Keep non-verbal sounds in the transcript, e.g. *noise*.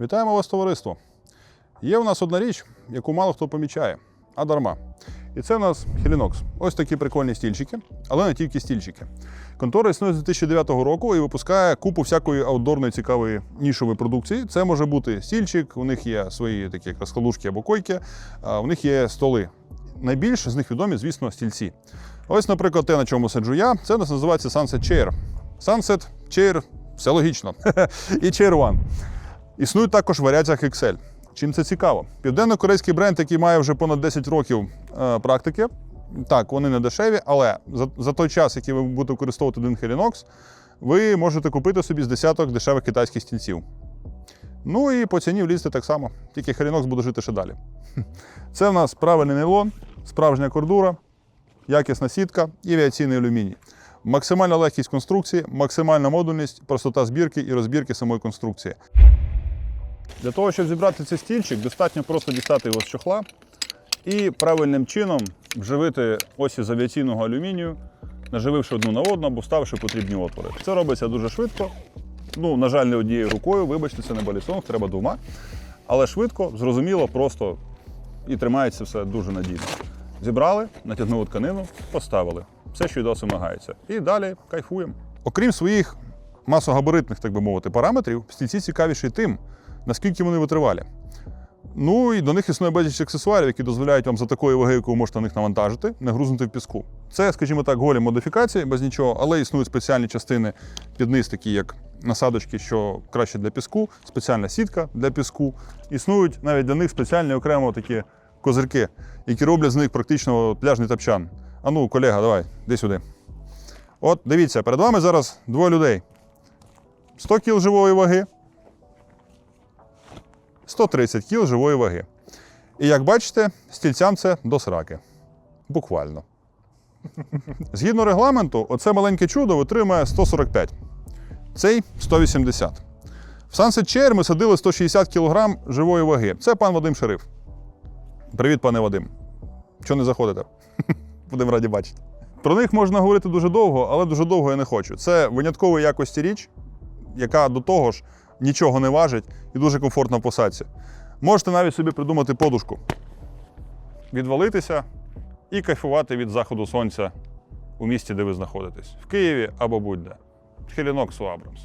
Вітаємо вас, товариство! Є у нас одна річ, яку мало хто помічає, а дарма. І це у нас Helinox. Ось такі прикольні стільчики, але не тільки стільчики. Контора існує з 2009 року і випускає купу всякої аутдорної цікавої нішової продукції. Це може бути стільчик, у них є свої такі як розкладушки або койки, у них є столи. Найбільш з них відомі, звісно, стільці. Ось, наприклад, те, на чому сиджу я, це у нас називається Sunset Chair. Sunset Chair, все логічно. *laughs* і Chair One. Існують також в варіаціях. Чим це цікаво? Південно-корейський бренд, який має вже понад 10 років е, практики. Так, вони не дешеві, але за, за той час, який ви будете використовувати один Helinox, ви можете купити собі з десяток дешевих китайських стільців. Ну і по ціні влізти так само, тільки Helinox буде жити ще далі. *laughs* Це в нас правильний нейлон, справжня кордура, якісна сітка і авіаційний алюміній. Максимальна легкість конструкції, максимальна модульність, простота збірки і розбірки самої конструкції. Для того, щоб зібрати цей стільчик, достатньо просто дістати його з чохла і правильним чином вживити осі з авіаційного алюмінію, нажививши одну на одну або вставивши потрібні отвори. Це робиться дуже швидко. Ну, на жаль, не однією рукою, вибачте, це не балісонг, треба двома. Але швидко, зрозуміло, просто і тримається все дуже надійно. Зібрали, натягнули тканину, поставили. Все, що від вас вимагається. І далі кайфуємо. Окрім своїх масогабаритних, так би мовити, параметрів, стільці цікавіші тим, наскільки вони витривалі. Ну і до них існує безліч аксесуарів, які дозволяють вам за такої ваги, яку ви можете на них навантажити, не грузнути в піску. Це, скажімо так, голі модифікації без нічого, але існують спеціальні частини під низ, такі як насадочки, що краще для піску, спеціальна сітка для піску. Існують навіть для них спеціальні окремо такі козирки, які роблять з них практично пляжний тапчан. А ну, колега, давай, йди сюди. От дивіться, перед вами зараз двоє людей. 100 кіл живої ваги, 130 кіл живої ваги. І як бачите, стільцям це до сраки. Буквально. *laughs* Згідно регламенту, оце маленьке чудо витримує 145. Цей 180. В Sunset Chair ми садили 160 кг живої ваги. Це пан Вадим Шериф. Привіт, пане Вадим. Чого не заходите? *laughs* Будемо раді бачити. Про них можна говорити дуже довго, але дуже довго я не хочу. Це виняткової якості річ, яка до того ж нічого не важить і дуже комфортна в посадці. Можете навіть собі придумати подушку, відвалитися і кайфувати від заходу сонця у місті, де ви знаходитесь, в Києві або будь-де. Хелінокс у Абрамс.